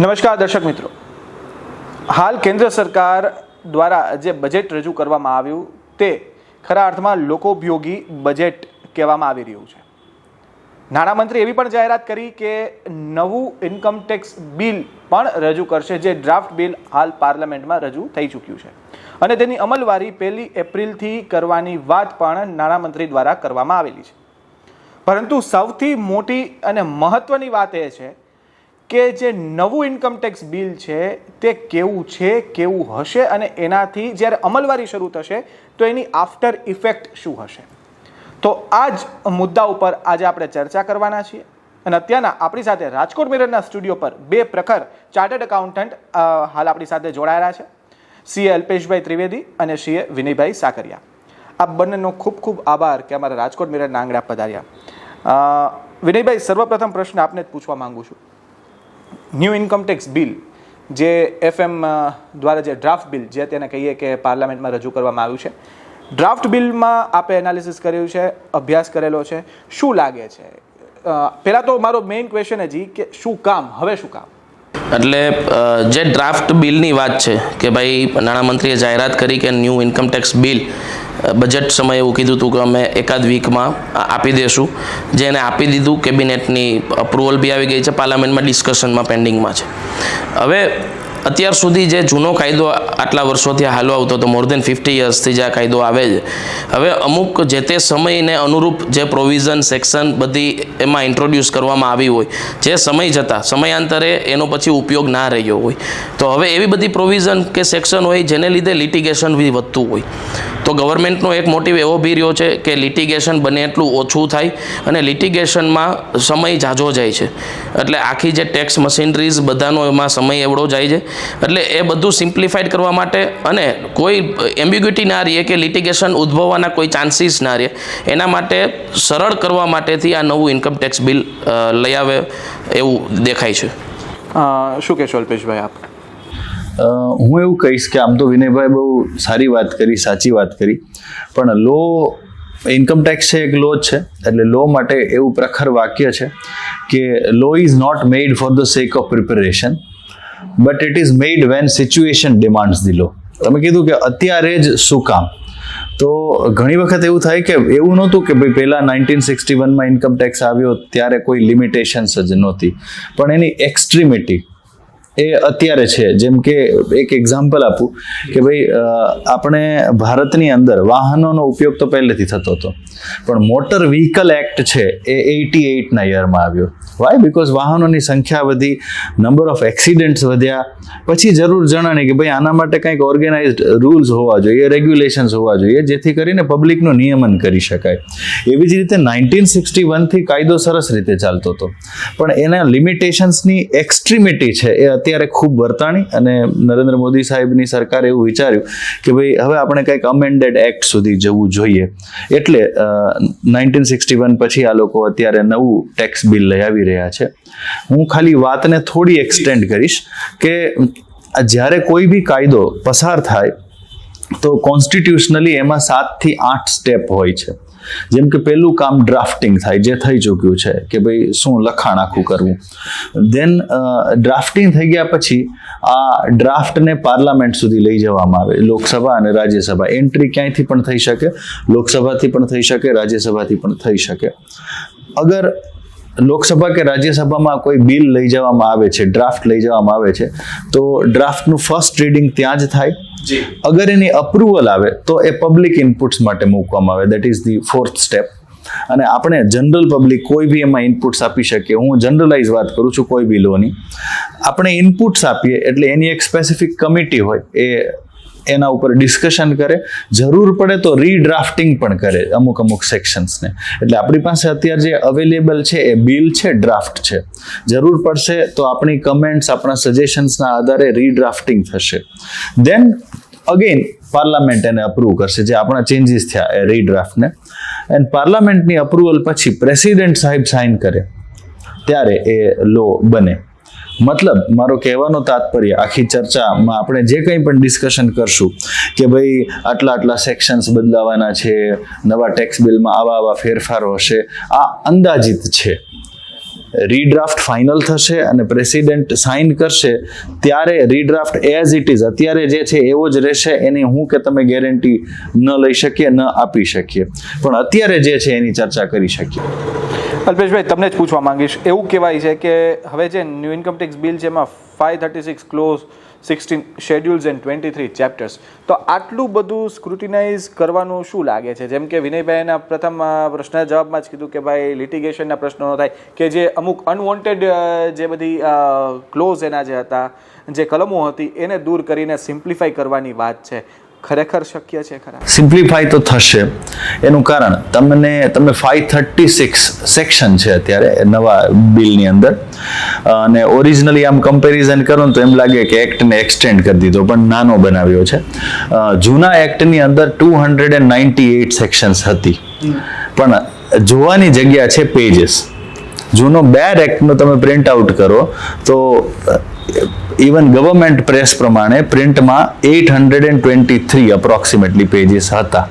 નમસ્કાર દર્શક મિત્રો. હાલ કેન્દ્ર સરકાર દ્વારા જે બજેટ રજૂ કરવામાં આવ્યું તે ખરા અર્થમાં લોકોપયોગી બજેટ કહેવામાં આવી રહ્યું છે. નાણામંત્રી એવી પણ જાહેરાત કરી કે નવું ઇન્કમ ટેક્સ બિલ પણ રજૂ કરશે, જે ડ્રાફ્ટ બિલ હાલ પાર્લામેન્ટમાં રજૂ થઈ ચૂક્યું છે. અને તેની અમલવારી પહેલી એપ્રિલથી કરવાની વાત પણ નાણામંત્રી દ્વારા કરવામાં આવેલી છે. પરંતુ સૌથી મોટી અને મહત્વની વાત એ છે કે જે નવું ઇન્કમ ટેક્સ બિલ છે, તે કેવું છે, કેવું હશે અને એનાથી જ્યારે અમલવારી શરૂ થશે, તો એની આફ્ટર ઇફેક્ટ શું હશે? તો આ જ મુદ્દા ઉપર આજે આપણે ચર્ચા કરવાના છીએ અને અત્યારના આપણી સાથે રાજકોટ મિરરના સ્ટુડિયો પર બે પ્રખર ચાર્ટર્ડ એકાઉન્ટન્ટ હાલ આપણી સાથે જોડાયેલા છે. સીએ અલ્પેશભાઈ ત્રિવેદી અને સીએ વિનયભાઈ સાકરિયા. આ બંનેનો ખૂબ ખૂબ આભાર કે અમારા રાજકોટ મિરરના આંગણા પધાર્યા. વિનયભાઈ, સર્વપ્રથમ પ્રશ્ન આપને જ પૂછવા માંગુ છું. ન્યૂ ઇન્કમટેક્સ બિલ, જે એફએમ દ્વારા જે ડ્રાફ્ટ બિલ, જે તેને કહીએ કે પાર્લામેન્ટમાં રજૂ કરવામાં આવ્યું છે, ડ્રાફ્ટ બિલમાં આપે એનાલિસિસ કર્યું છે, અભ્યાસ કરેલો છે, શું લાગે છે? પહેલાં તો મારો મેઇન ક્વેશ્ચન હજી કે શું કામ, હવે શું કામ? એટલે જે ડ્રાફ્ટ બિલની વાત છે કે ભાઈ નાણામંત્રીએ જાહેરાત કરી કે new income tax bill budget સમયે એવું કીધું હતું કે અમે એકાદ વીકમાં આપી દેશું. જે એને આપી દીધું કેબિનેટની અપ્રુવલ બી આવી ગઈ છે પાર્લામેન્ટમાં ડિસ્કશનમાં પેન્ડિંગમાં છે. હવે અત્યાર સુધી જે જૂનો કાયદો આટલા વર્ષોથી હાલો આવતો હતો મોર દેન ફિફ્ટી યર્સથી જે આ કાયદો આવે છે હવે અમુક જે તે સમયને અનુરૂપ જે પ્રોવિઝન સેક્શન બધી એમાં ઇન્ટ્રોડ્યુસ કરવામાં આવી હોય, જે સમય જતાં સમયાંતરે એનો પછી ઉપયોગ ના રહ્યો હોય. તો હવે એવી બધી પ્રોવિઝન કે સેક્શન હોય જેને લીધે લિટિગેશન બી વધતું હોય. તો ગવર્મેન્ટનો એક મોટિવ એવો બી રહ્યો છે કે લિટિગેશન બને એટલું ઓછું થાય અને લિટિગેશનમાં સમય જાજો જાય છે. એટલે આખી જે ટેક્સ મશીનરીઝ બધાનો એમાં સમય એવડો જાય છે. એટલે એ બધું સિમ્પ્લિફાઈડ કરવા માટે અને કોઈ એમ્બ્યુગિટી ના રહીએ કે લિટિગેશન ઉદ્ભવવાના કોઈ ચાન્સીસ ના રહે એના માટે સરળ કરવા માટેથી આ નવું ઇન્કમ ટેક્સ બિલ લઈ આવે એવું દેખાય છે. શું કહેશો અલ્પેશભાઈ આપ? હું એવું કહીશ કે આમ તો વિનયભાઈ બહુ સારી વાત કરી સાચી વાત કરી પણ લો ઇન્કમ ટેક્સ છે એક લો જ છે એટલે લો માટે એવું પ્રખર વાક્ય છે કે law is not made for the sake of preparation but it is made when situation demands the law તમે કીધું કે અત્યારે જ શું કામ? તો ઘણી વખત એવું થાય કે એવું નહોતું કે ભાઈ પહેલાં નાઇન્ટીન સિક્સટી વનમાં ઇન્કમ ટેક્સ આવ્યો, ત્યારે કોઈ લિમિટેશન્સ જ નહોતી. પણ એની એક્સ્ટ્રીમિટી એ અત્યારે છે. જેમ કે એક એક્ઝામ્પલ આપું કે ભાઈ આપણે ભારતની અંદર વાહનોનો ઉપયોગ તો પહેલેથી થતો હતો. પણ મોટર વ્હીકલ એક્ટ છે એ એટી એઇટના યરમાં આવ્યો. વાય બિકોઝ વાહનોની સંખ્યા વધી નંબર ઓફ એક્સિડન્ટ્સ વધ્યા. પછી જરૂર જણાણી કે ભાઈ, આના માટે કંઈક ઓર્ગેનાઇઝડ રૂલ્સ હોવા જોઈએ રેગ્યુલેશન્સ હોવા જોઈએ, જેથી કરીને પબ્લિકનું નિયમન કરી શકાય. એવી જ રીતે નાઇન્ટીન સિક્સટી વનથી કાયદો સરસ રીતે ચાલતો હતો. પણ એના લિમિટેશન્સની એક્સ્ટ્રીમિટી છે એ અત્યારે ખૂબ વર્તાણી અને નરેન્દ્ર મોદી સાહેબની સરકારે એવું વિચાર્યું કે ભાઈ, હવે આપણે કંઈક અમેન્ડેડ એક્ટ સુધી જવું જોઈએ. એટલે નાઇન્ટીન સિક્સટી વન પછી આ લોકો અત્યારે નવું ટેક્સ બિલ લઈ આવી રહ્યા છે. હું ખાલી વાતને થોડી એક્સટેન્ડ કરીશ કે જ્યારે કોઈ બી કાયદો પસાર થાય, તો કોન્સ્ટિટ્યુશનલી એમાં સાતથી આઠ સ્ટેપ હોય છે. જેમ કે પહેલું કામ ડ્રાફ્ટિંગ થાય, જે થઈ ચૂક્યું છે કે ભાઈ શું લખાણ આખું કરવું. દેન ડ્રાફ્ટિંગ થઈ ગયા પછી આ ડ્રાફ્ટને પાર્લામેન્ટ સુધી લઈ જવામાં આવે, લોકસભા અને રાજ્યસભા. એન્ટ્રી ક્યાંયથી પણ થઈ શકે? લોકસભાથી પણ થઈ શકે, રાજ્યસભાથી પણ થઈ શકે. અગર લોકસભા કે રાજ્યસભામાં કોઈ બિલ લઈ જવામાં આવે છે ડ્રાફ્ટ લઈ જવામાં આવે છે, તો ડ્રાફ્ટનું ફર્સ્ટ રીડિંગ ત્યાં જ થાય. અગર એની અપ્રુવલ આવે, તો એ પબ્લિક ઇનપુટ્સ માટે મૂકવામાં આવે. That is the fourth step અને આપણે જનરલ પબ્લિક કોઈ બી એમાં ઇનપુટ્સ આપી શકીએ. હું જનરલાઇઝ વાત કરું છું કોઈ બી લોની આપણે ઇનપુટ્સ આપીએ એટલે એની એક સ્પેસિફિક કમિટી હોય, એ એના ઉપર ડિસ્કશન કરે. જરૂર પડે તો રીડ્રાફ્ટિંગ પણ કરે અમુક અમુક સેક્શન્સને એટલે આપણી પાસે અત્યારે જે અવેલેબલ છે, એ બિલ છે ડ્રાફ્ટ છે. જરૂર પડશે તો આપણી કમેન્ટ્સ આપણા સજેશન્સના આધારે રીડ્રાફ્ટિંગ થશે. દેન અગેન પાર્લામેન્ટ એને અપ્રૂવ કરશે. જે આપણા ચેન્જીસ થયા, એ રીડ્રાફ્ટને એન્ડ પાર્લામેન્ટની અપ્રુવલ પછી પ્રેસિડેન્ટ સાહેબ સાઇન કરે. ત્યારે એ લો બને. મતલબ, મારો કહેવાનો તાત્પર્ય, આખી ચર્ચામાં આપણે જે કંઈ પણ ડિસ્કશન કરશું, કે ભાઈ આટલા આટલા સેક્શન્સ બદલાવાના છે, નવા ટેક્સ બિલમાં આવા આવા ફેરફારો હશે, આ અંદાજિત છે. રીડ્રાફ્ટ ફાઇનલ થશે અને પ્રેસિડેન્ટ સાઇન કરશે, ત્યારે રીડ્રાફ્ટ એઝ ઇટ ઇઝ અત્યારે જે છે, એવો જ રહેશે. એની હું કે તમે ગેરંટી ન લઈ શકીએ, ન આપી શકીએ. પણ અત્યારે જે છે, એની ચર્ચા કરી શકીએ. અલ્પેશભાઈ, તમને જ પૂછવા માંગીશ. એવું કહેવાય છે કે હવે જે ન્યૂ ઇન્કમ ટેક્સ બિલ એમાં five thirty six clause sixteen schedules and twenty three chapters તો આટલું બધું સ્ક્રુટિનાઇઝ કરવાનું શું લાગે છે? જેમ કે વિનયભાઈના પ્રથમ પ્રશ્નના જવાબમાં જ કીધું કે ભાઈ લિટિગેશનના પ્રશ્નો થાય કે જે અમુક અનવોન્ટેડ જે બધી ક્લોઝ એના જે હતા, જે કલમો હતી, એને દૂર કરીને સિમ્પ્લિફાઈ કરવાની વાત છે. ખરેખર શક્ય છે ખરા? સિમ્પ્લિફાઈ તો થશે. એનું કારણ તમને તમે ફાઈવ થર્ટી સિક્સ સેક્શન છે અત્યારે નવા બિલની અંદર. અને ઓરિજિનલી આમ કમ્પેરિઝન કરો ને તો એમ લાગે કે એક્ટને એક્સટેન્ડ કરી દીધો પણ નાનો બનાવ્યો છે. જૂના એક્ટની અંદર two hundred and ninety eight sections હતી પણ જોવાની જગ્યા છે પેજીસ જૂનો બેર એક્ટનો તમે પ્રિન્ટ આઉટ કરો તો ઇવન ગવર્મેન્ટ પ્રેસ પ્રમાણે પ્રિન્ટમાં eight hundred and twenty three approximately pages હતા.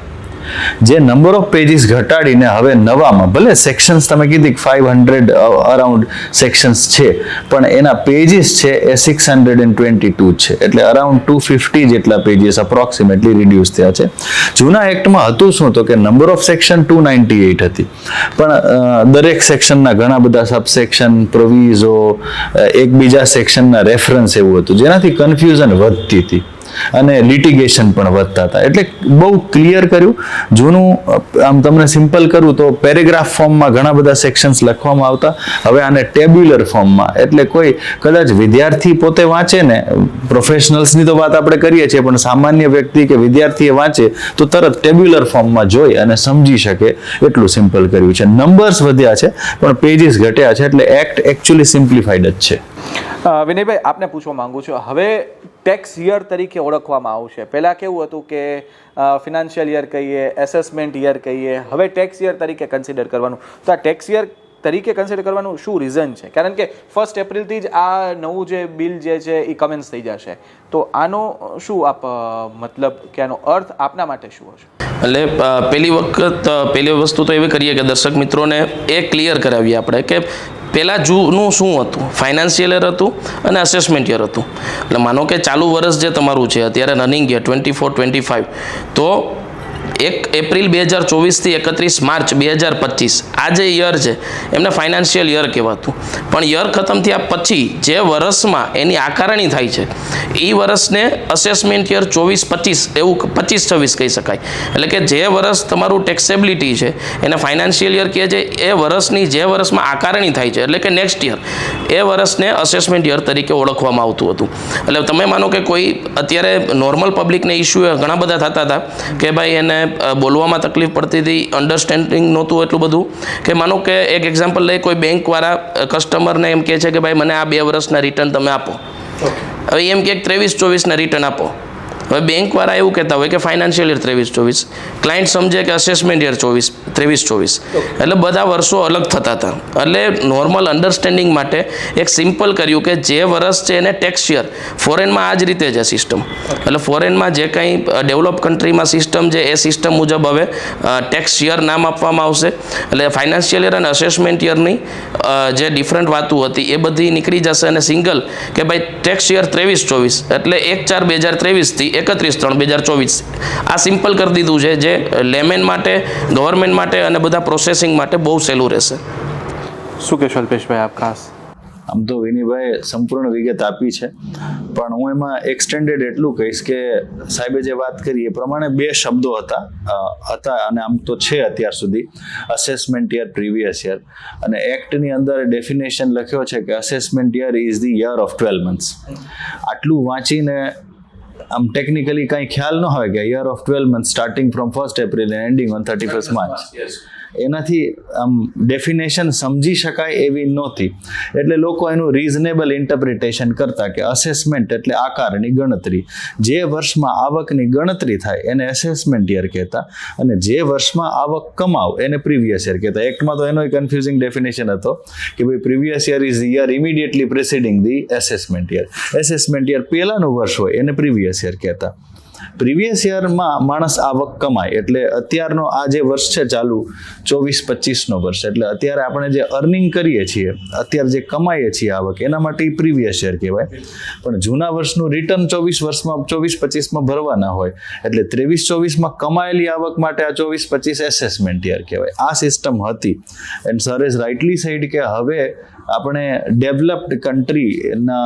જે નંબર ઓફ પેજીસ ઘટાડીને હવે નવામાં, ભલે સેક્શન્સ તમે કીધી ફાઈવ હંડ્રેડ અરાઉન્ડ સેક્શન્સ છે, પણ એના પેજીસ છે એ six hundred and twenty two છે. એટલે અરાઉન્ડ ટુ ફિફ્ટી જેટલા પેજીસ અપ્રોક્સિમેટલી રિડ્યુસ થયા છે. જૂના એક્ટમાં હતું શું તો કે number of section two ninety eight હતી. પણ દરેક સેક્શનના ઘણા બધા સબસેક્શન પ્રોવિઝો એકબીજા સેક્શનના રેફરન્સ એવું હતું. જેનાથી કન્ફ્યુઝન વધતી હતી. અને લિટિગેશન પણ વધતા હતા. એટલે બહુ ક્લિયર કર્યું. જૂનું, આમ તમને સિમ્પલ કરું તો પેરેગ્રાફ ફોર્મમાં ઘણા બધા સેક્શન્સ લખવામાં આવતા. હવે આને ટેબ્યુલર ફોર્મમાં એટલે કોઈ કદાચ વિદ્યાર્થી પોતે વાંચે ને પ્રોફેશનલ્સની તો વાત આપણે કરીએ છીએ, પણ સામાન્ય વ્યક્તિ કે વિદ્યાર્થીએ વાંચે તો તરત ટેબ્યુલર ફોર્મમાં જોઈ અને સમજી શકે એટલું સિમ્પલ કર્યું છે. નંબર્સ વધ્યા છે, પણ પેજીસ ઘટ્યા છે, એટલે એક્ટ એકચ્યુઅલી સિમ્પ્લિફાઈડ જ છે. વિનયભાઈ, આપને પૂછવા માંગુ છું. હવે ટેક્સ યર તરીકે ઓળખવામાં આવશે. પહેલાં કેવું હતું કે ફિનાન્શિયલ યર કહીએ એસેસમેન્ટ યર કહીએ. હવે ટેક્સ યર તરીકે કન્સિડર કરવાનું. તો આ ટેક્સ યર તરીકે કન્સિડર કરવાનું શું રીઝન છે? કારણ કે ફર્સ્ટ એપ્રિલથી જ આ નવું જે બિલ જે છે એ કમેન્સ થઈ જશે. તો આનો શું આપ મતલબ કે આનો અર્થ આપના માટે શું હશે? એટલે પહેલી વખત પહેલી વસ્તુ તો એવી કરીએ કે દર્શક મિત્રોને એ ક્લિયર કરાવીએ આપણે કે પહેલાં જૂનું શું હતું? ફાઇનાન્શિયલ યર હતું અને અસેસમેન્ટ યર હતું. એટલે માનો કે ચાલુ વર્ષ જે તમારું છે, અત્યારે running year twenty four twenty five તો એક એપ્રિલ બે હજાર ચોવીસથી એકત્રીસ માર્ચ બે હજાર પચીસ. આ જે યર છે. એમને ફાઇનાન્શિયલ યર કહેવાતું. પણ યર ખતમ થયા પછી જે વર્ષમાં એની આકારણી થાય છે એ વર્ષને અસેસમેન્ટ યર ચોવીસ પચીસ એવું પચીસ છવ્વીસ કહી શકાય. એટલે કે જે વર્ષ તમારું ટેક્સેબિલિટી છે, એને ફાઇનાન્શિયલ યર કહે છે, એ વર્ષની જે વર્ષમાં આકારણી થાય છે, એટલે કે નેક્સ્ટ યર, એ વર્ષને અસેસમેન્ટ યર તરીકે ઓળખવામાં આવતું હતું. એટલે તમે માનો કે કોઈ અત્યારે નોર્મલ પબ્લિકને ઇસ્યુ ઘણા બધા થતા હતા, કે ભાઈ એને બોલવામાં તકલીફ પડતી હતી અન્ડરસ્ટેન્ડિંગ નહોતું એટલું બધું. કે માનો કે એક એક્ઝામ્પલ લઈ કોઈ બેંકવાળા કસ્ટમરને એમ કહે છે કે ભાઈ મને આ બે વર્ષના રિટર્ન તમે આપો. હવે એમ કે ત્રેવીસ ચોવીસના રિટર્ન આપો. હવે બેંકવાળા એવું કહેતા હોય કે ફાઇનાન્શિયલ યર ત્રેવીસ ચોવીસ ક્લાયન્ટ સમજે કે અસેસમેન્ટ યર ચોવીસ. ત્રેવીસ, ચોવીસ. એટલે બધા વર્ષો અલગ થતા હતા. એટલે નોર્મલ અન્ડરસ્ટેન્ડિંગ માટે એક સિમ્પલ કર્યું કે જે વર્ષ છે એને ટેક્સ યર ફોરેનમાં આ જ રીતે છે સિસ્ટમ એટલે ફોરેનમાં જે કંઈ ડેવલપ કન્ટ્રીમાં સિસ્ટમ છે, એ સિસ્ટમ મુજબ હવે ટેક્સ યર નામ આપવામાં આવશે. એટલે ફાઇનાન્શિયલ યર અને અસેસમેન્ટ યરની જે ડિફરન્ટ વાતો હતી એ બધી નીકળી જશે અને સિંગલ કે ભાઈ ટેક્સ યર ત્રેવીસ, ચોવીસ. એટલે એક ચાર બે હજાર ત્રેવીસથી એકત્રીસ ત્રણ બે હજાર ચોવીસ. આ સિમ્પલ કરી દીધું છે જે લેમેન માટે ગવર્મેન્ટ માટે અને બધા પ્રોસેસિંગ માટે બહુ સહેલું રહેશે. શું કહેશો અલ્પેશભાઈ આપ ખાસ? આમ તો વિનીભાઈ સંપૂર્ણ વિગત આપી છે. પણ હું એમાં એક્સટેન્ડેડ એટલું કહીશ કે સાહેબે જે વાત કરી એ પ્રમાણે બે શબ્દો હતા. હતા અને આમ તો છે અત્યાર સુધી. અસેસમેન્ટ યર પ્રીવિયસ યર અને એક્ટની અંદર ડેફિનેશન લખ્યો છે કે assessment year is the year of twelve months આટલું વાંચીને આમ ટેકનિકલી કાંઈ ખ્યાલ ન હોય કે year of twelve month starting from first April ending on thirty first March એનાથી, આમ ડેફિનેશન સમજી શકાય એવી નહોતી. એટલે લોકો એનું રિઝનેબલ ઇન્ટરપ્રિટેશન કરતા કે અસેસમેન્ટ એટલે આકારની ગણતરી. જે વર્ષમાં આવકની ગણતરી થાય, એને એસેસમેન્ટ યર કહેતા. અને જે વર્ષમાં આવક કમાવ, એને પ્રીવિયસ યર કહેતા. એક્ટમાં તો એનો કન્ફ્યુઝિંગ ડેફિનેશન હતો કે ભાઈ previous year is year immediately preceding the assessment year assessment year પહેલાનું વર્ષ હોય, એને પ્રીવિયસ યર કહેતા. પ્રીવિયસ યરમાં માણસ આવક કમાય. એટલે અત્યારનો આ જે વર્ષ છે ચાલુ, ચોવીસ, પચીસનો વર્ષ. એટલે અત્યારે આપણે જે અર્નિંગ કરીએ છીએ, અત્યારે જે કમાઈએ છીએ આવક, એના માટે એ પ્રીવિયસ યર કહેવાય. પણ જૂના વર્ષનું રિટર્ન ચોવીસ વર્ષમાં, ચોવીસ, પચીસમાં ભરવાના હોય. એટલે ત્રેવીસ, ચોવીસમાં કમાયેલી આવક માટે આ ચોવીસ, પચીસ એસેસમેન્ટ યર કહેવાય. આ સિસ્ટમ હતી. And sir is rightly said કે હવે આપણે ડેવલપ્ડ કન્ટ્રીના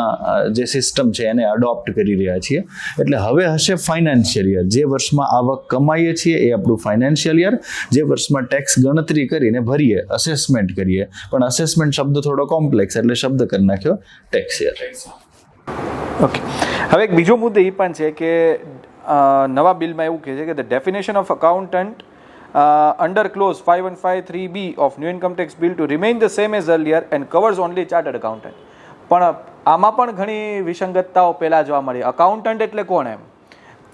જે સિસ્ટમ છે એને અડોપ્ટ કરી રહ્યા છીએ. એટલે હવે હશે ફાઇનાન્શિયલ યર જે વર્ષમાં આવક કમાઈએ છીએ એ આપણું ફાઇનાન્શિયલ યર જે વર્ષમાં ટેક્સ ગણતરી કરીને ભરીએ અસેસમેન્ટ કરીએ. પણ અસેસમેન્ટ શબ્દ થોડો કોમ્પ્લેક્સ એટલે શબ્દ કરી નાખ્યો ટેક્સ યર ઓકે હવે એક બીજો મુદ્દો એ પણ છે કે નવા બિલમાં એવું કહે છે કે the definition of accountant under clause five one five three B of new income tax bill to remain the same as earlier and covers only chartered accountant પણ આમાં પણ ઘણી વિસંગતતાઓ પહેલાં જોવા મળી. અકાઉન્ટન્ટ એટલે કોણ એમ?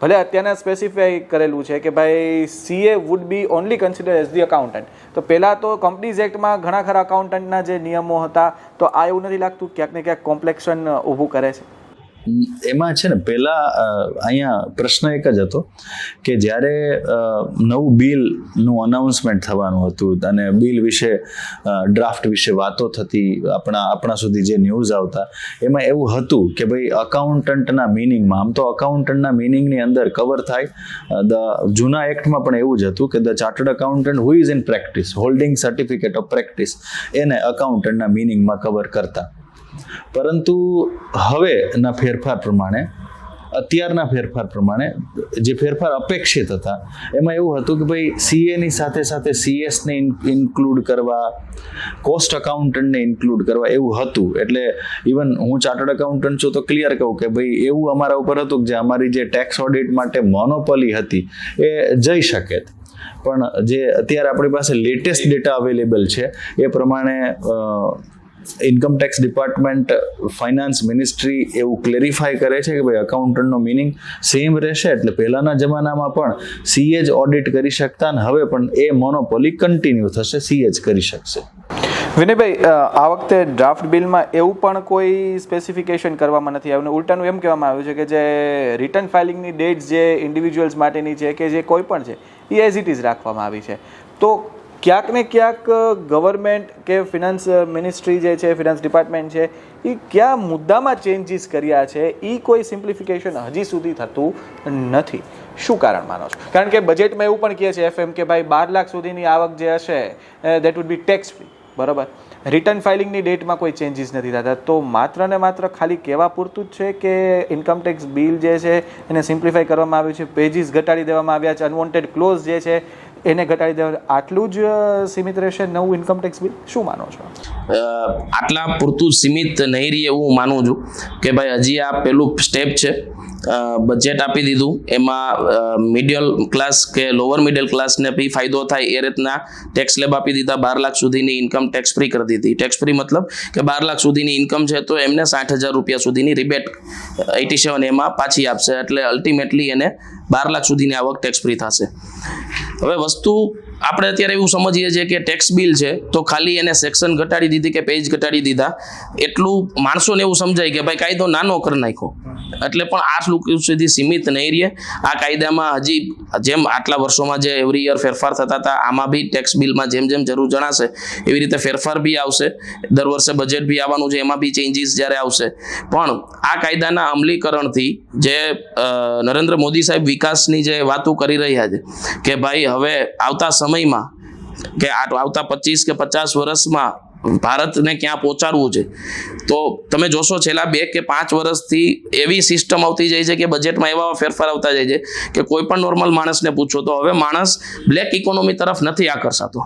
ભલે અત્યારના સ્પેસિફાઈ કરેલું છે કે ભાઈ CA would be only consider as the accountant તો પહેલાં તો કંપનીઝ એક્ટમાં ઘણા ખરા અકાઉન્ટન્ટના જે નિયમો હતા, તો આ એવું નથી લાગતું ક્યાંક ને ક્યાંક કોમ્પ્લેક્શન ઊભું કરે છે. એમાં છે ને પહેલાં અહીંયા પ્રશ્ન એક જ હતો કે જ્યારે નવું બિલનું અનાઉન્સમેન્ટ થવાનું હતું અને બિલ વિશે ડ્રાફ્ટ વિશે વાતો થતી આપણા આપણા સુધી જે ન્યૂઝ આવતા, એમાં એવું હતું કે ભાઈ અકાઉન્ટન્ટના મિનિંગમાં આમ તો અકાઉન્ટન્ટના મિનિંગની અંદર કવર થાય. ધ જૂના એક્ટમાં પણ એવું જ હતું કે the chartered accountant who is in practice holding certificate of practice એને અકાઉન્ટન્ટના મિનિંગમાં કવર કરતા. પરંતુ હવેના ફેરફાર પ્રમાણે, અત્યારના ફેરફાર પ્રમાણે જે ફેરફાર અપેક્ષિત હતા, એમાં એવું હતું કે ભાઈ સીએની સાથે સાથે સીએસને ઇન્ક્લુડ કરવા કોસ્ટ અકાઉન્ટન્ટને ઇન્ક્લુડ કરવા એવું હતું. એટલે ઇવન હું ચાર્ટર્ડ અકાઉન્ટન્ટ છું તો ક્લિયર કહું કે ભાઈ એવું અમારા ઉપર હતું કે જે અમારી જે ટેક્સ ઓડિટ માટે મોનોપોલી હતી એ જઈ શકે પણ જે અત્યારે આપણી પાસે લેટેસ્ટ ડેટા અવેલેબલ છે, એ પ્રમાણે income tax department finance ministry એવું ક્લેરિફાય કરે છે કે ભાઈ અકાઉન્ટન્ટનો મિનિંગ સેમ રહેશે. એટલે પહેલાંના જમાનામાં પણ સીએ જ ઓડિટ કરી શકતા ને હવે પણ એ મોનોપોલી કન્ટિન્યુ થશે સીએ જ કરી શકશે. વિનયભાઈ આ વખતે ડ્રાફ્ટ બિલમાં એવું પણ કોઈ સ્પેસિફિકેશન કરવામાં નથી આવ્યું ઉલટાનું એમ કહેવામાં આવ્યું છે કે જે રિટર્ન ફાઇલિંગની ડેટ જે ઇન્ડિવિજ્યુઅલ્સ માટેની છે કે જે કોઈ પણ છે, એ એઝ ઇટ ઇઝ રાખવામાં આવી છે. તો ક્યાંક ને ક્યાંક ગવર્મેન્ટ કે ફિનાન્સ મિનિસ્ટ્રી જે છે ફિનાન્સ ડિપાર્ટમેન્ટ છે એ કયા મુદ્દામાં ચેન્જીસ કર્યા છે એ કોઈ સિમ્પ્લિફિકેશન હજી સુધી થતું નથી. શું કારણ માનો છો? કારણ કે બજેટમાં એવું પણ કહે છે એફએમ કે ભાઈ બાર લાખ સુધીની આવક જે હશે that would be tax free બરાબર? રિટર્ન ફાઇલિંગની ડેટમાં કોઈ ચેન્જીસ નથી થતા. તો માત્ર ને માત્ર ખાલી કહેવા પૂરતું જ છે કે ઇન્કમટેક્સ બિલ જે છે, એને સિમ્પ્લિફાઈ કરવામાં આવ્યું છે પેજીસ ઘટાડી દેવામાં આવ્યા છે અનવોન્ટેડ ક્લોઝ જે છે એને ઘટાડી દેવા આટલું જ સીમિત રહેશે નવું ઇન્કમ ટેક્સ બિલ શું માનો છો? આટલા પૂરતું સીમિત નહીં રહે એવું માનું છું કે ભાઈ હજી આ પેલું સ્ટેપ છે. બજેટ આપી દીધું. એમાં મિડલ ક્લાસ કે લોઅર મિડલ ક્લાસને બી ફાયદો થાય એ રીતના ટેક્સ લેબ આપી દીધા. બાર લાખ સુધીની ઇન્કમ ટેક્સ ફ્રી કરી દીધી. ટેક્સ ફ્રી મતલબ કે બાર લાખ સુધીની ઇન્કમ છે તો એમને સાઠ હજાર રૂપિયા સુધીની રિબેટ એટી સેવન એમાં પાછી આપશે. એટલે અલ્ટિમેટલી એને બાર લાખ સુધીની આવક ટેક્સ ફ્રી થશે. હવે વસ્તુ આપણે અત્યારે એવું સમજીએ છીએ કે ટેક્સ બિલ છે, તો ખાલી એને સેક્શન ઘટાડી દીધી કે પેજ ઘટાડી દીધા. એટલું માણસોને એવું સમજાય કે ભાઈ કાયદો નાનો કરી નાખ્યો. એટલે પણ આ લોકો સુધી સીમિત નહીં રહે. આ કાયદામાં હજી જેમ આટલા વર્ષોમાં જે એવરી યર ફેરફાર થતા હતા, આમાં બી ટેક્સ બિલમાં જેમ જેમ જરૂર જણાશે, એવી રીતે ફેરફાર બી આવશે. દર વર્ષે બજેટ બી આવવાનું છે, એમાં બી ચેન્જીસ જ્યારે આવશે. પણ આ કાયદાના અમલીકરણથી જે નરેન્દ્ર મોદી સાહેબ વિકાસની જે વાતો કરી રહ્યા છે, કે ભાઈ હવે આવતા સમયમાં કે આ- આવતા પચીસ કે પચાસ વર્ષમાં ભારતને ક્યાં પહોંચાડવું છે? તો તમે જોશો છેલ્લા બે કે પાંચ વર્ષથી એવી સિસ્ટમ આવતી જાય છે કે બજેટમાં એવા ફેરફાર આવતા જાય છે કે કોઈ પણ નોર્મલ માણસને પૂછો તો હવે માણસ બ્લેક ઇકોનોમી તરફ નથી આકર્ષાતો.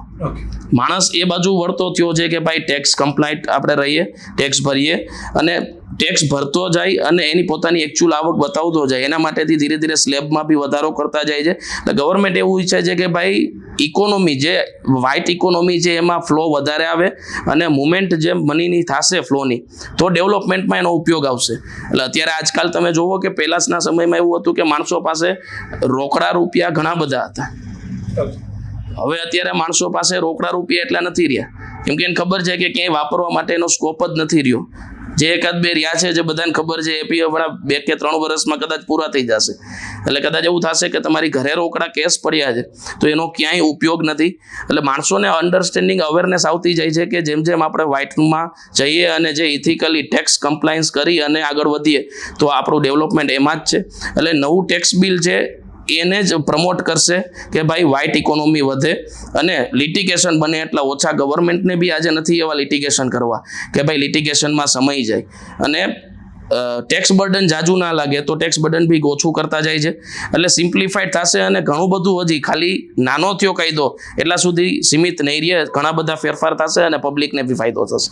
માણસ એ બાજુ વળતો થયો છે કે ભાઈ ટેક્સ કમ્પ્લાઇટ આપણે રહીએ ટેક્સ ભરીએ અને ટેક્સ ભરતો જાય અને એની પોતાની એકચ્યુઅલ આવક બતાવતો જાય. એના માટેથી ધીરે ધીરે સ્લેબમાં બી વધારો કરતા જાય છે. એટલે ગવર્મેન્ટ એવું ઈચ્છે છે કે ભાઈ ઇકોનોમી જે વ્હાઇટ ઇકોનોમી છે એમાં ફ્લો વધારે આવે અને મુમેન્ટ જે મનીની થશે ફ્લોની તો ડેવલપમેન્ટમાં એનો ઉપયોગ આવશે. એટલે અત્યારે આજકાલ તમે જોવો કે પહેલાંના સમયમાં એવું હતું કે માણસો પાસે રોકડા રૂપિયા ઘણા બધા હતા. હવે અત્યારે માણસો પાસે રોકડા રૂપિયા એટલા નથી રહ્યા. કેમ કે એને ખબર છે કે ક્યાંય વાપરવા માટે એનો સ્કોપ જ નથી રહ્યો. જે એકાદ બે રહ્યા છે, જે બધાને ખબર છે એપી હમણાં બે કે ત્રણ વર્ષમાં કદાચ પૂરા થઈ જશે. એટલે કદાચ એવું થશે કે તમારી ઘરે રોકડા કેસ પડ્યા છે, તો એનો ક્યાંય ઉપયોગ નથી. એટલે માણસોને અન્ડરસ્ટેન્ડિંગ અવેરનેસ આવતી જાય છે કે જેમ જેમ આપણે વ્હાઇટમાં જઈએ અને જે ઇથિકલી ટેક્સ કમ્પ્લાયન્સ કરી અને આગળ વધીએ, તો આપણું ડેવલપમેન્ટ એમાં જ છે. એટલે નવું ટેક્સ બિલ છે એને જ પ્રમોટ કરશે કે ભાઈ વ્હાઇટ ઇકોનોમી વધે અને લિટિગેશન બને એટલા ઓછા ગવર્મેન્ટને બી આજે નથી એવા લિટિગેશન કરવા કે ભાઈ લિટિગેશનમાં સમય જાય. અને ટેક્સ બર્ડન જાજુ ના લાગે તો ટેક્સ બર્ડન બી ઓછું કરતા જાય છે. એટલે સિમ્પ્લિફાઈડ થશે અને ઘણું બધું હજી ખાલી નાનો થયો કાયદો એટલા સુધી સીમિત નહીં રહે, ઘણા બધા ફેરફાર થશે અને પબ્લિકને બી ફાયદો થશે.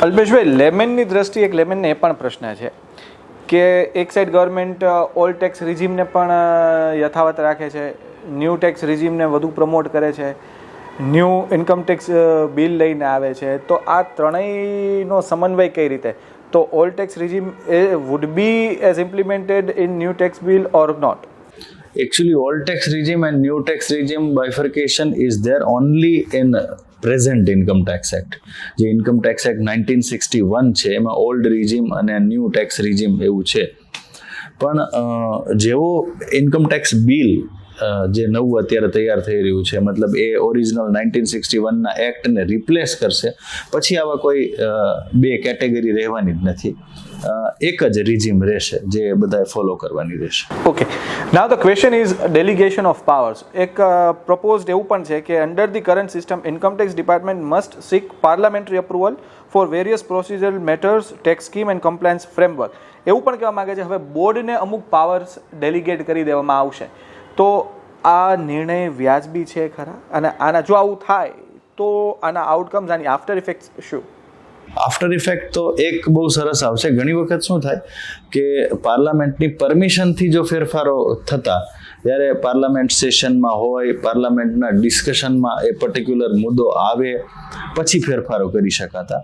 અલ્પેશભાઈ લેમનની દ્રષ્ટિએ એક લેમનને એ પણ પ્રશ્ન છે. કે એક સાઈડ ગવર્મેન્ટ ઓલ્ડ ટેક્સ રિઝીમને પણ યથાવત રાખે છે ન્યૂ ટેક્સ રિઝીમને વધુ પ્રમોટ કરે છે ન્યૂ ઇન્કમ ટેક્સ બિલ લઈને આવે છે તો આ ત્રણેયનો સમન્વય કઈ રીતે? તો old tax regime A would be as implemented in new tax bill or not Actually, old tax regime and new tax regime bifurcation is there only in present income tax act જે income tax act nineteen sixty one છે, એમાં old regime અને new tax regime એવું છે. પણ જેવો income tax bill જે નવું અત્યારે તૈયાર થઈ રહ્યું છે, મતલબ એ ઓરિજિનલ નાઇન્ટીન સિક્સટી વનના એક્ટને રિપ્લેસ કરશે, પછી આવા કોઈ બે કેટેગરી રહેવાની જ નથી. એક જ રિજીમ રહેશે જે બધાએ ફોલો કરવાની રહેશે. Okay now the question is delegation of powers એક પ્રપોઝડ એવું પણ છે કે under the current system income tax department must seek parliamentary approval for various procedural matters tax scheme and compliance framework એવું પણ કહેવા માંગે છે, હવે બોર્ડને અમુક પાવર્સ ડેલિગેટ કરી દેવામાં આવશે. તો આ નિર્ણય વ્યાજબી છે ખરા? અને આના જો આવું થાય, તો આના આઉટકમ્સ આની આફ્ટર ઇફેક્ટ્સ શું? આફ્ટર ઇફેક્ટ તો એક બહુ સરસ આવશે. ઘણી વખત શું થાય કે પાર્લામેન્ટની પરમિશનથી જો ફેરફારો થતા ત્યારે પાર્લામેન્ટ સેશનમાં હોય, પાર્લામેન્ટના ડિસ્કશનમાં એ પર્ટિક્યુલર મુદ્દો આવે, પછી ફેરફારો કરી શકાતા.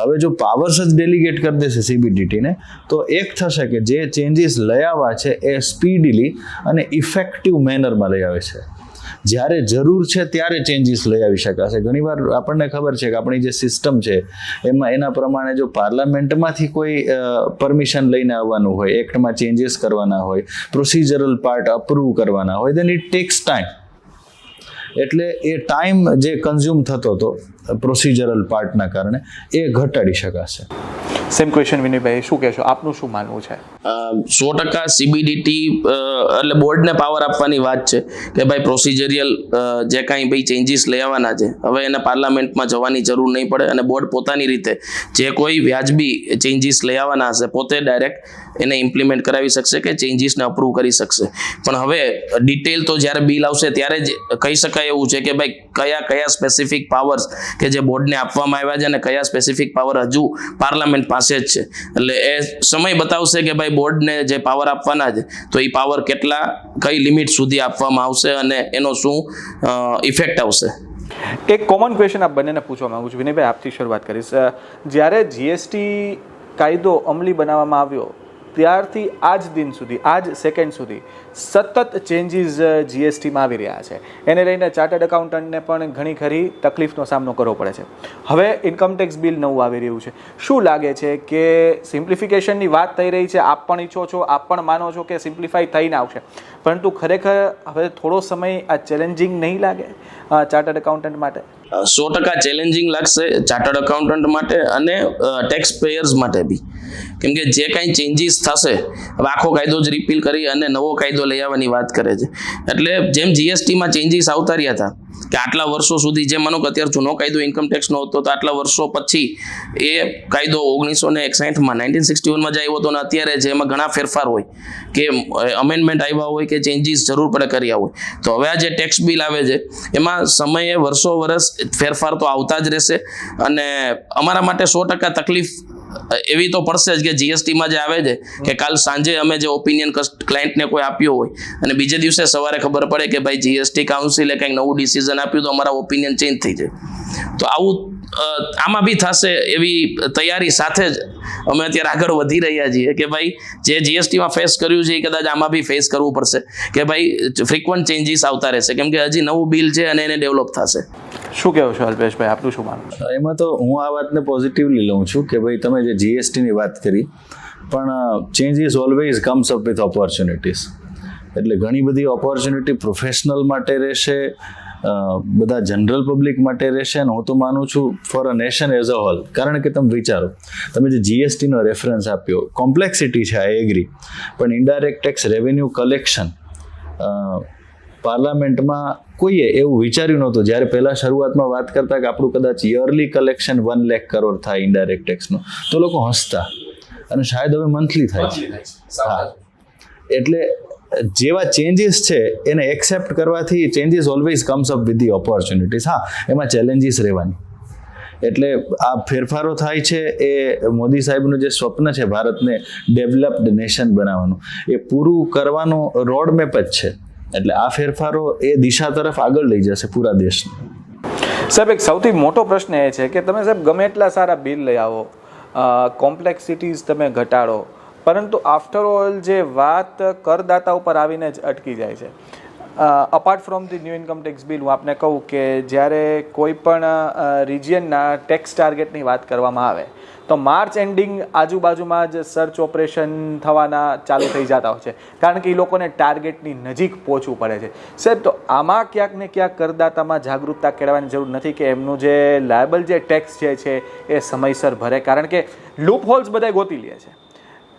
હવે જો પાવર્સ જ ડેલિગેટ કરી દેશે સીબીડીટીને તો એક થશે કે જે ચેન્જીસ લઈ આવ્યા છે એ સ્પીડીલી અને ઇફેક્ટિવ મેનરમાં લઈ આવે છે. જ્યારે જરૂર છે ત્યારે ચેન્જીસ લઈ આવી શકાશે. ઘણીવાર આપણને ખબર છે કે આપણી જે સિસ્ટમ છે, એમાં એના પ્રમાણે જો પાર્લામેન્ટમાંથી કોઈ પરમિશન લઈને આવવાનું હોય એક્ટમાં ચેન્જીસ કરવાના હોય પ્રોસિજરલ પાર્ટ અપ્રૂવ કરવાના હોય દેન ઇટ ટેક્સ ટાઈમ એટલે એ ટાઈમ જે કન્ઝ્યુમ થતો હતો પ્રોસિજરલ પાર્ટના કારણે એ ઘટાડી શકાશે. સેમ ક્વેશ્ચન વિનયભાઈ શું કહેશો? આપનું શું માનવું છે? સો ટકા સીબીડીટી એટલે બોર્ડને પાવર આપવાની વાત છે કે ભાઈ પ્રોસિજરિયલ જે કાંઈ ભાઈ ચેન્જીસ લઈ આવવાના છે હવે એને પાર્લામેન્ટમાં જવાની જરૂર નહીં પડે અને બોર્ડ પોતાની રીતે જે કોઈ વ્યાજબી ચેન્જીસ લઈ આવવાના હશે પોતે ડાયરેક્ટ એને ઇમ્પ્લિમેન્ટ કરાવી શકશે કે ચેન્જીસને અપ્રૂવ કરી શકશે. પણ હવે ડિટેલ તો જ્યારે બિલ આવશે ત્યારે જ કહી શકાય એવું છે કે ભાઈ કયા કયા સ્પેસિફિક પાવર્સ કે જે બોર્ડને આપવામાં આવ્યા છે અને કયા સ્પેસિફિક પાવર હજુ પાર્લામેન્ટ પાસે જ છે. એટલે એ સમય બતાવશે કે ભાઈ બોર્ડને જે પાવર આપવાના છે, તો એ પાવર કેટલા, કઈ લિમિટ સુધી આપવામાં આવશે અને એનો શું ઇફેક્ટ આવશે. એક કોમન ક્વેશ્ચન આપ બંનેને પૂછવા માંગુ છું. વિનયભાઈ, આપથી શરૂઆત કરીશ. જ્યારે જીએસટી કાયદો અમલી બનાવવામાં આવ્યો ત્યારથી આજ દિન સુધી, આજ સેકન્ડ સુધી સતત ચેન્જીસ જીએસટીમાં આવી રહ્યા છે. એને લઈને ચાર્ટર્ડ એકાઉન્ટન્ટને પણ ઘણી ખરી તકલીફનો સામનો કરવો પડે છે. હવે ઇન્કમટેક્સ બિલ નવું આવી રહ્યું છે. શું લાગે છે કે સિમ્પ્લિફિકેશનની વાત થઈ રહી છે? આપ પણ ઈચ્છો છો, આપ પણ માનો છો કે સિમ્પ્લિફાઈ થઈને આવશે. પરંતુ ખરેખર હવે થોડો સમય આ ચેલેન્જિંગ નહીં લાગે ચાર્ટર્ડ એકાઉન્ટન્ટ માટે? સો ટકા ચેલેન્જિંગ લાગશે ચાર્ટર્ડ અકાઉન્ટન્ટ માટે અને ટેક્સ પેયર્સ માટે બી. કેમ કે જે કાંઈ ચેન્જીસ થશે આખો કાયદો જ રિપીલ કરી અને નવો કાયદો લઈ આવવાની વાત કરે છે. એટલે જેમ જીએસટીમાં ચેન્જીસ આવતા રહ્યા હતા કે આટલા વર્ષો સુધી જે માનો કે અત્યારે જૂનો કાયદો ઇન્કમ ટેક્સનો હતો, તો આટલા વર્ષો પછી એ કાયદો ઓગણીસો ને એકસાઠમાં નાઇન્ટીન સિક્સટી વનમાં જ આવ્યો હતો અને અત્યારે જેમાં ઘણા ફેરફાર હોય, કે અમેન્ડમેન્ટ આવ્યા હોય કે ચેન્જીસ જરૂર પડે કર્યા હોય. તો હવે આ જે ટેક્સ બિલ આવે છે, એમાં સમયે વર્ષો વર્ષ ફેરફાર તો આવતા જ રહેશે અને અમારા માટે સો ટકા તકલીફ એવી તો પડશે જ કે જીએસટીમાં જે આવે છે, કે કાલ સાંજે અમે જે ઓપિનિયન ક્લાયન્ટને કોઈ આપ્યો હોય, અને બીજે દિવસે સવારે ખબર પડે કે ભાઈ જીએસટી કાઉન્સિલે કંઈક નવું ડિસિઝન આપ્યું, તો અમારા ઓપિનિયન ચેન્જ થઈ જાય. તો આવું આમાં બી થશે એવી તૈયારી સાથે જ અમે અત્યારે આગળ વધી રહ્યા છીએ કે ભાઈ જે જીએસટીમાં ફેસ કર્યું છે એ કદાચ આમાં બી ફેસ કરવું પડશે. કે ભાઈ ફ્રિકવન્ટ ચેન્જીસ આવતા રહેશે. કેમ કે હજી નવું બિલ છે અને એને ડેવલપ થશે. શું કહેવો છો અલ્પેશભાઈ? આપનું શું માનવું એમાં તો હું આ વાતને પોઝિટિવલી લઉં છું કે ભાઈ તમે જે જીએસટીની વાત કરી પણ changes always comes up with opportunities એટલે ઘણી બધી ઓપોર્ચ્યુનિટી પ્રોફેશનલ માટે રહેશે બધા જનરલ પબ્લિક માટે રહેશે અને હું તો માનું છું for a nation as a whole કારણ કે તમે વિચારો તમે જે જીએસટીનો રેફરન્સ આપ્યો કોમ્પ્લેક્સિટી છે આઈ એગ્રી પણ ઇન્ડાયરેક્ટ ટેક્સ રેવન્યુ કલેક્શન પાર્લામેન્ટમાં કોઈએ એવું વિચાર્યું નહોતું. જ્યારે પહેલાં શરૂઆતમાં વાત કરતા કે આપણું કદાચ યરલી કલેક્શન વન લેખ કરોડ થાય ઇન્ડાયરેક્ટ ટેક્સનું તો લોકો હસતા. અને શાયદ હવે મંથલી થાય. છે. હા. એટલે જેવા ચેન્જીસ છે, એને એક્સેપ્ટ કરવાથી changes always comes up with the opportunities હા, એમાં ચેલેન્જીસ રહેવાની. એટલે આ ફેરફારો થાય છે એ મોદી સાહેબનું જે સ્વપ્ન છે ભારતને ડેવલપ્ડ નેશન બનાવવાનું, એ પૂરું કરવાનો રોડ મેપ જ છે. એટલે આ ફેરફારો એ દિશા તરફ આગળ લઈ જશે પૂરા દેશને. સાહેબ, એક સૌથી મોટો પ્રશ્ન એ છે કે તમે સાહેબ ગમે એટલા સારા બિલ લઈ આવો કોમ્પ્લેક્સિટીઝ તમે ઘટાડો પરંતુ આફ્ટર ઓલ જે વાત કરદાતા ઉપર આવીને જ અટકી જાય છે. Apart from the new income tax bill હું આપને કહું કે જ્યારે કોઈ પણ રિજિયનના ટેક્સ ટાર્ગેટની વાત કરવામાં આવે, તો માર્ચ એન્ડિંગ આજુબાજુમાં જ સર્ચ ઓપરેશન થવાના ચાલુ થઈ જતા હોય છે. કારણ કે એ લોકોને ટાર્ગેટની નજીક પહોંચવું પડે છે. સાહેબ, તો આમાં ક્યાંક ને ક્યાંક કરદાતામાં જાગૃતતા કેળવવાની જરૂર નથી કે એમનું જે લાયબલ જે ટેક્સ જે છે એ સમયસર ભરે. કારણ કે લૂપ હોલ્સ બધા ગોતી લે છે.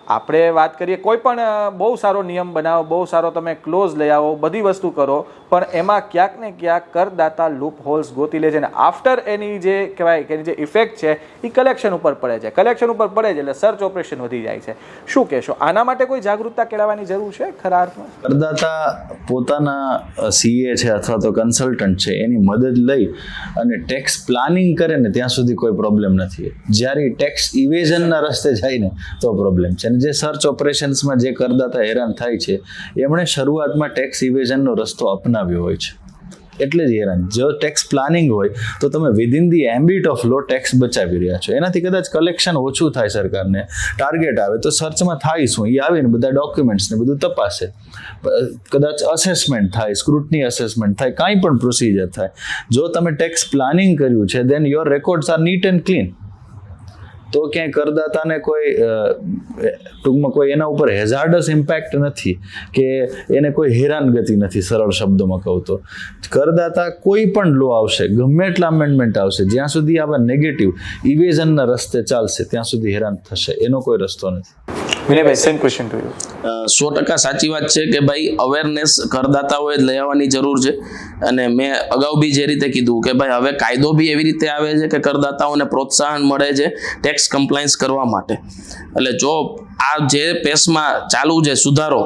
આપણે વાત કરીએ, કોઈ પણ બહુ સારો નિયમ બનાવો, બહુ સારો તમે ક્લોઝ લઈ આવો, બધી વસ્તુ કરો, પણ એમાં ક્યાંક ને ક્યાંક કરદાતા લૂપ હોલ્સ ગોતી લે છે અને આફ્ટર એની જે કહેવાય કે એની જે ઇફેક્ટ છે એ કલેક્શન ઉપર પડે છે. કલેક્શન ઉપર પડે છે એટલે સર્ચ ઓપરેશન વધી જાય છે. શું કહેશો? આના માટે કોઈ જાગૃતતા કેળવવાની જરૂર છે ખરા અર્થમાં? કરદાતા પોતાના સીએ છે અથવા તો કન્સલ્ટન્ટ છે, એની મદદ લઈ અને ટેક્સ પ્લાનિંગ કરે ને ત્યાં સુધી કોઈ પ્રોબ્લેમ નથી. જ્યારે ટેક્સ ઇવેઝનના રસ્તે જાય ને, તો પ્રોબ્લેમ છે. જે સર્ચ ઓપરેશન્સમાં જે કરદાતા હેરાન થાય છે, એમણે શરૂઆતમાં ટેક્સ ઇવેઝનનો રસ્તો અપનાવ્યો હોય છે. એટલે જ હેરાન. જો ટેક્સ પ્લાનિંગ હોય, તો તમે within the ambit of law tax બચાવી રહ્યા છો. એનાથી કદાચ કલેક્શન ઓછું થાય સરકારને ટાર્ગેટ આવે, તો સર્ચમાં થાય શું? એ આવીને બધા ડોક્યુમેન્ટ્સને બધું તપાસે. કદાચ અસેસમેન્ટ થાય સ્ક્રુટની અસેસમેન્ટ થાય, કાંઈ પણ પ્રોસિજર થાય. જો તમે ટેક્સ પ્લાનિંગ કર્યું છે then your records are neat and clean તો ક્યાંય કરદાતાને કોઈ ટૂંકમાં કોઈ એના ઉપર હેઝાર્ડસ ઇમ્પેક્ટ નથી કે એને કોઈ હેરાનગતિ નથી, સરળ શબ્દોમાં કહું તો. કરદાતા કોઈ પણ લો આવશે, ગમે એટલા અમેન્ડમેન્ટ આવશે, જ્યાં સુધી આવા નેગેટિવ ઇવેઝનના રસ્તે ચાલશે, ત્યાં સુધી હેરાન થશે. એનો કોઈ રસ્તો નથી. વિનયભાઈ સેમ ક્વેશ્ચન ટુ યુ સો ટકા સાચી વાત છે કે ભાઈ અવેરનેસ કરદાતાઓએ લઈ આવવાની જરૂર છે. અને મેં અગાઉ બી જે રીતે કીધું કે ભાઈ હવે કાયદો બી એવી રીતે આવે છે કે કરદાતાઓને પ્રોત્સાહન મળે છે ટેક્સ કમ્પ્લાયન્સ કરવા માટે. એટલે જો આ જે પેસમાં ચાલુ છે, સુધારો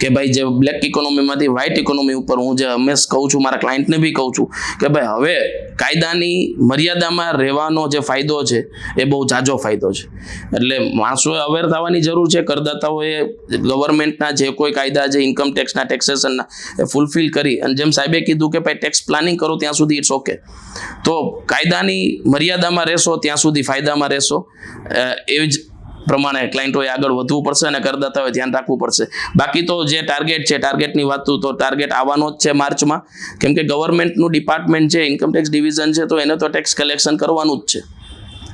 કે ભાઈ જે બ્લેક ઇકોનોમીમાંથી વ્હાઇટ ઇકોનોમી ઉપર હું જે હંમેશ કહું છું, મારા ક્લાયન્ટને બી કહું છું કે ભાઈ હવે કાયદાની મર્યાદામાં રહેવાનો જે ફાયદો છે, એ બહુ જાજો ફાયદો છે. એટલે માણસોએ અવેર થવાની જરૂર છે, કરદાતાઓએ ગવર્મેન્ટના જે કોઈ કાયદા છે ઇન્કમ ટેક્સના ટેક્સેશનના એ ફૂલફિલ કરી અને જેમ સાહેબે કીધું કે ભાઈ ટેક્સ પ્લાનિંગ કરો ત્યાં સુધી ઇટ્સ ઓકે તો કાયદાની મર્યાદામાં રહેશો, ત્યાં સુધી ફાયદામાં રહેશો. એવી જ પ્રમાણે ક્લાયન્ટોએ આગળ વધવું પડશે અને કરદાતાઓએ ધ્યાન રાખવું પડશે. બાકી તો જે ટાર્ગેટ છે ટાર્ગેટની વાત તો ટાર્ગેટ આવવાનો જ છે માર્ચમાં. કેમ કે ગવર્મેન્ટનું ડિપાર્ટમેન્ટ છે ઇન્કમ ટેક્સ ડિવિઝન છે, તો એને તો ટેક્સ કલેક્શન કરવાનું જ છે.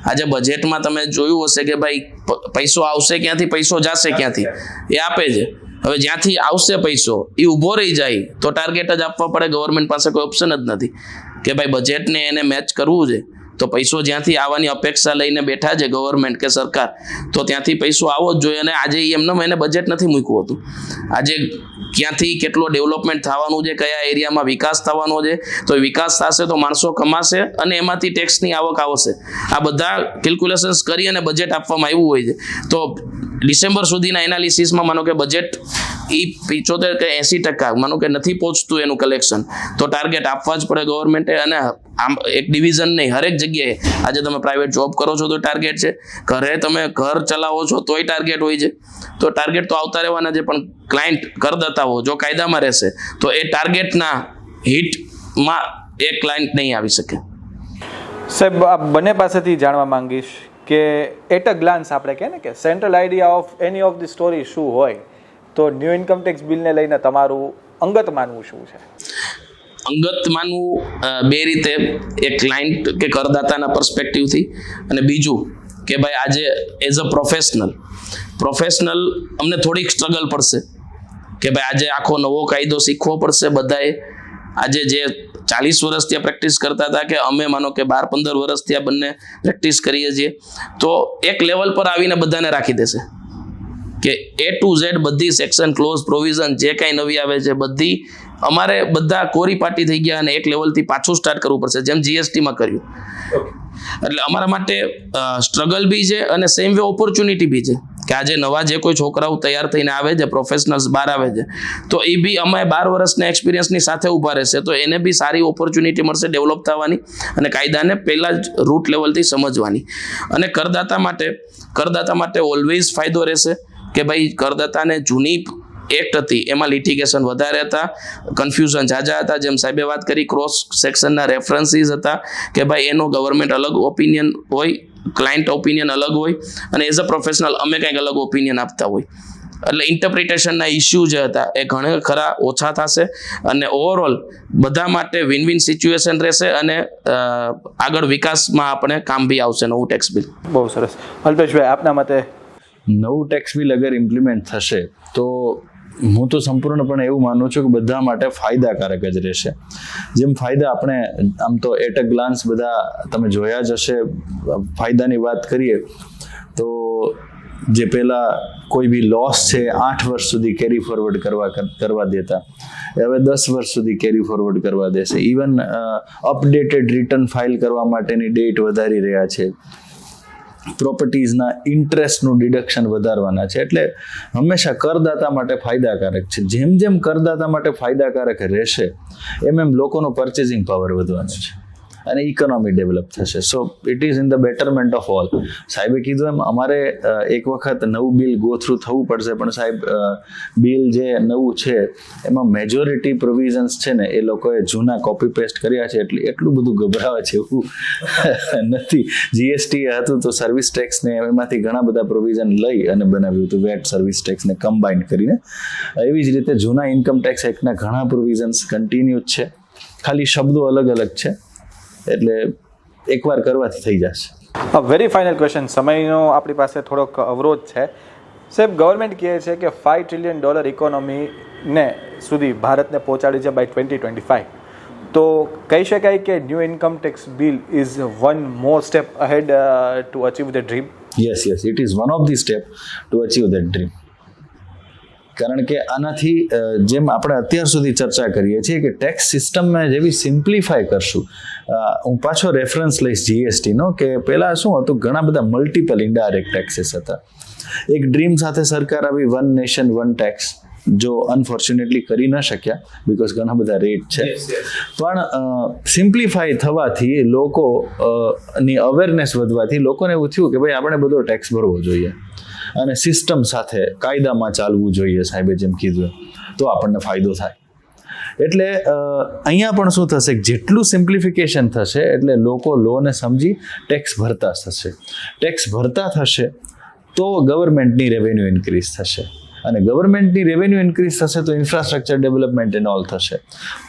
આજે બજેટમાં તમે જોયું હશે કે ભાઈ પૈસો આવશે ક્યાંથી, પૈસો જશે ક્યાંથી? એ આપે છે. હવે જ્યાંથી આવશે પૈસો, એ ઊભો રહી જાય, તો ટાર્ગેટ જ આપવા પડે. ગવર્મેન્ટ પાસે કોઈ ઓપ્શન જ નથી. કે ભાઈ બજેટને એને મેચ કરવું છે. તો પૈસો જ્યાંથી આવવાની અપેક્ષા લઈને બેઠા છે ગવર્મેન્ટ કે સરકાર, તો ત્યાંથી પૈસો આવવો જ જોઈએ. અને આજે એમને એને બજેટ નથી મૂક્યું હતું. આજે ક્યાંથી કેટલો ડેવલપમેન્ટ થવાનું છે, કયા એરિયામાં વિકાસ થવાનો છે, તો વિકાસ થશે તો માણસો કમાશે અને એમાંથી ટેક્સની આવક આવશે. આ બધા કેલ્ક્યુલેશન્સ કરી અને બજેટ આપવામાં આવ્યું હોય છે. તો ડિસેમ્બર સુધીના એનાલિસિસમાં માનો કે બજેટ એ પિચોતેર કે એંસી ટકા, માનો કે નથી પહોંચતું એનું કલેક્શન તો ટાર્ગેટ આપવા જ પડે ગવર્મેન્ટે અને આમ એક ડિવિઝન નહીં, હરેક જગ્યાએ. આજે તમે પ્રાઇવેટ જોબ કરો છો તો ટાર્ગેટ છે. ઘરે તમે ઘર ચલાવો છો તોય ટાર્ગેટ હોય છે. તો ટાર્ગેટ તો આવતા રહેવાના છે, પણ ક્લાયન્ટ કરદાતાઓ જો કાયદામાં રહેશે, તો એ ટાર્ગેટના હિટમાં એ ક્લાયન્ટ નહીં આવી શકે. સાહેબ આ બંને પાસેથી જાણવા માંગીશ કે એટ અ ગ્લાન્સ આપણે કહે ને કે સેન્ટ્રલ આઈડિયા ઓફ એની ઓફ ધી સ્ટોરી શું હોય, તો ન્યૂ ઇન્કમ ટેક્સ બિલને લઈને તમારું અંગત માનવું શું છે? અંગત માનવું બે રીતે. એક ક્લાયન્ટ કે કરદાતાના પર્સપેક્ટિવથી અને બીજું કે ભાઈ આજે એઝ અ પ્રોફેશનલ પ્રોફેશનલ અમને થોડીક સ્ટ્રગલ પડશે. કે ભાઈ આજે આખો નવો કાયદો શીખવો પડશે બધાએ. આજે જે ચાલીસ વર્ષથી પ્રેક્ટિસ કરતા હતા કે અમે માનો કે બાર પંદર વર્ષથી આ બંને પ્રેક્ટિસ કરીએ છીએ. તો એક લેવલ પર આવીને બધાને રાખી દેશે. કે એ ટુ ઝેડ બધી સેક્શન ક્લોઝ પ્રોવિઝન જે કાંઈ નવી આવે છે, બધી અમારે બધા કોરી પાટી થઈ ગયા અને એક લેવલથી પાછું સ્ટાર્ટ કરવું પડશે જેમ જીએસટીમાં કર્યું. એટલે અમારા માટે સ્ટ્રગલ બી છે અને સેમ વે ઓપોર્ચ્યુનિટી બી છે. કે આજે નવા જે કોઈ છોકરાઓ તૈયાર થઈને આવે છે પ્રોફેશનલ્સ બહાર આવે છે તો એ બી અમે બાર વર્ષના એક્સપિરિયન્સની સાથે ઊભા રહેશે. તો એને બી સારી ઓપોર્ચ્યુનિટી મળશે ડેવલપ થવાની અને કાયદાને પહેલાં જ રૂટ લેવલથી સમજવાની. અને કરદાતા માટે કરદાતા માટે ઓલવેઝ ફાયદો રહેશે કે ભાઈ કરદાતાને જૂની એક્ટ હતી. એમાં લિટિગેશન વધારે હતા. કન્ફ્યુઝન ઝાઝા હતા. જેમ સાહેબે વાત કરી ક્રોસ સેક્શનના રેફરન્સીસ હતા કે ભાઈ એનો ગવર્મેન્ટ અલગ ઓપિનિયન હોય ક્લાયન્ટ ઓપિનિયન અલગ હોય અને એઝ અ પ્રોફેશનલ અમે કંઈક અલગ ઓપિનિયન આપતા હોય. એટલે ઇન્ટરપ્રિટેશનના ઇસ્યુ જે હતા એ ઘણા ખરા ઓછા થશે અને ઓવરઓલ બધા માટે વિન વિન સિચ્યુએશન રહેશે અને આગળ વિકાસમાં આપણે કામ બી આવશે નવું ટેક્સ બિલ બહુ સરસ. અલ્પેશભાઈ આપના મતે? નવું ટેક્સ બિલ અગર ઇમ્પ્લિમેન્ટ થશે તો હું તો સંપૂર્ણપણે એવું માનું છું કે બધા માટે ફાયદાકારક જ રહેશે. જેમ ફાયદા આપણે, આમ તો એટ અ ગ્લાન્સ બધા તમે જોયા જ હશે, ફાયદાની વાત કરીએ, તો જે પહેલાં કોઈ બી લોસ છે, આઠ વર્ષ સુધી કેરી ફોરવર્ડ કરવા કરવા દેતા. એ હવે દસ વર્ષ સુધી કેરી ફોરવર્ડ કરવા દેશે. ઇવન અપડેટેડ રિટર્ન ફાઇલ કરવા માટેની ડેટ વધારી રહ્યા છે. પ્રોપર્ટીઝના ઇન્ટરેસ્ટનું ડિડક્શન વધારવાના છે. એટલે હંમેશા કરદાતા માટે ફાયદાકારક છે. જેમ જેમ કરદાતા માટે ફાયદાકારક રહેશે, એમ એમ લોકોનો પરચેઝિંગ પાવર વધવાનો છે. અને ઇકોનોમી ડેવલપ થશે. So it is in the betterment of all સાહેબે કીધું એમ, અમારે એક વખત નવું બિલ ગો થ્રુ થવું પડશે, પણ સાહેબ બિલ જે નવું છે, એમાં મેજોરિટી પ્રોવિઝન્સ છે ને, એ લોકોએ જૂના કોપી પેસ્ટ કર્યા છે, એટલે એટલું બધું ગભરાવે છે એવું નથી. જીએસટી હતું તો સર્વિસ ટેક્સને એમાંથી ઘણા બધા પ્રોવિઝન લઈ અને બનાવ્યું હતું વેટ સર્વિસ ટેક્સને કમ્બાઈન કરીને. એવી જ રીતે જૂના ઇન્કમ ટેક્સ એક્ટના ઘણા પ્રોવિઝન્સ કન્ટિન્યુ છે. ખાલી શબ્દો અલગ અલગ છે. એટલે એકવાર કરવાથી થઈ જશે. વેરી ફાઇનલ ક્વેશ્ચન સમયનો આપણી પાસે થોડોક અવરોધ છે. સાહેબ ગવર્મેન્ટ કહે છે કે ફાઇવ ટ્રિલિયન ડોલર ઇકોનોમીને સુધી ભારતને પહોંચાડી છે બાય ટ્વેન્ટી ટ્વેન્ટી ફાઇવ તો કહી શકાય કે new income tax bill is one more step ahead to achieve the dream yes yes it is one of the step to achieve that dream કારણ કે આનાથી જેમ આપણે અત્યાર સુધી ચર્ચા કરીએ છીએ કે ટેક્સ સિસ્ટમમાં જેવી સિમ્પ્લિફાય કરશું. હું પાછો રેફરન્સ લઈશ જીએસટીનો કે પહેલાં શું હતું ઘણા બધા મલ્ટિપલ ઇન્ડાયરેક્ટ ટેક્સીસ હતા. એક ડ્રીમ સાથે સરકાર આવી વન નેશન વન ટેક્સ જો અનફોર્ચ્યુનેટલી કરી ન શક્યા બિકોઝ ઘણા બધા રેટ છે. પણ સિમ્પ્લિફાય થવાથી લોકો ની અવેરનેસ વધવાથી લોકોને એવું થયું કે ભાઈ આપણે બધો ટેક્સ ભરવો જોઈએ. અને સિસ્ટમ સાથે કાયદામાં ચાલવું જોઈએ સાહેબે જેમ કીધું તો આપણને ફાયદો થાય. એટલે અહીંયા પણ શું થશે? જેટલું સિમ્પ્લિફિકેશન થશે, એટલે લોકો લોને સમજી ટેક્સ ભરતા થશે. ટેક્સ ભરતા થશે, તો ગવર્મેન્ટની રેવન્યુ ઇન્ક્રીઝ થશે. અને ગવર્મેન્ટની રેવન્યુ ઇન્ક્રીઝ થશે તો ઇન્ફ્રાસ્ટ્રક્ચર ડેવલપમેન્ટ એન્ડ ઓલ થશે.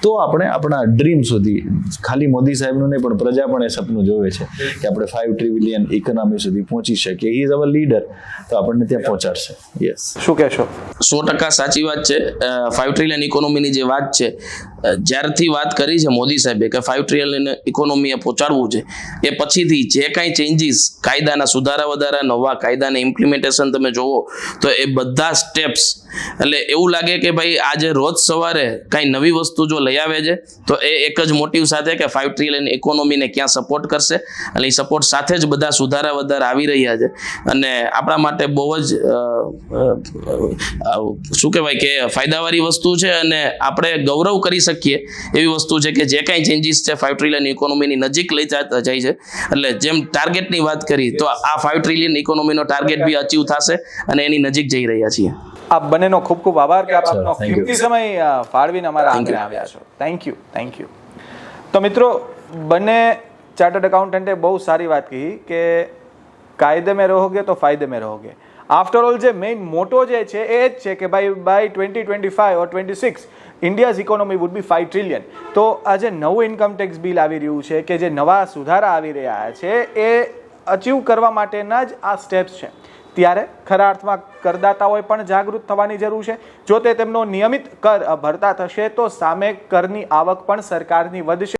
તો આપણે આપણા ડ્રીમ સુધી ખાલી મોદી સાહેબનું નહીં પણ પ્રજા પણ એ સપનું જોવે છે કે આપણે ફાઇવ ટ્રિલિયન ઇકોનોમી સુધી પહોંચી શકીએ. હી ઇઝ અવર લીડર તો આપણને ત્યાં પહોંચાડશે. યસ શું કહેશો? સો ટકા સાચી વાત છે. ફાઇવ ટ્રિલિયન ઇકોનોમીની જે વાત છે જ્યારથી વાત કરી છે મોદી સાહેબે કે ફાઇવ ટ્રિલિયન ઇકોનોમીએ પહોંચાડવું છે એ પછીથી જે કાંઈ ચેન્જીસ કાયદાના સુધારા વધારા નવા કાયદાને ઇમ્પ્લિમેન્ટેશન તમે જોવો તો એ બધા સ્ટેપ્સ એટલે એવું લાગે કે ભાઈ આજે રોજ સવારે કાંઈ નવી વસ્તુ જો લઈ આવે છે, તો એ એક જ મોટિવ સાથે કે ફાઇવ ટ્રિલિયન ઇકોનોમીને ક્યાં સપોર્ટ કરશે. એટલે એ સપોર્ટ સાથે જ બધા સુધારા વધારા આવી રહ્યા છે. અને આપણા માટે બહુ જ શું કહેવાય કે ફાયદાવાળી વસ્તુ છે અને આપણે ગૌરવ કરી શકીએ એવી વસ્તુ છે કે જે કાંઈ ચેન્જીસ છે ફાઇવ ટ્રિલિયન ઇકોનોમીની નજીક લઈ જાય છે. એટલે જેમ ટાર્ગેટની વાત કરી, તો આ ફાઇવ ટ્રિલિયન ઇકોનોમીનો ટાર્ગેટ બી અચીવ થશે અને એની નજીક જઈ રહ્યા છીએ. આપ બંનેનો ખૂબ ખૂબ આભાર કે આપ આપનો કિંમતી સમય ફાળવીને અમારા આંગણે આવ્યા છો. થેન્ક યુ થેન્ક યુ તો મિત્રો બંને ચાર્ટર્ડ એકાઉન્ટન્ટે બહુ સારી વાત કહી કે કાયદે મેં રહોગે તો ફાયદે મેં રહોગે. આફ્ટર ઓલ જે મેઇન મોટો જે છે એ જ છે કે ભાઈ by twenty twenty five or twenty six India's economy would be five trillion તો આ જે નવું ઇન્કમ ટેક્સ બિલ આવી રહ્યું છે કે જે નવા સુધારા આવી રહ્યા છે એ અચીવ કરવા માટેના જ આ સ્ટેપ્સ છે. ત્યારે ખરા અર્થમાં કરદાતાઓએ પણ જાગૃત થવાની જરૂર છે. જો તે તેમનો નિયમિત કર ભરતા થશે, તો સામે કરની આવક પણ સરકારની વધશે.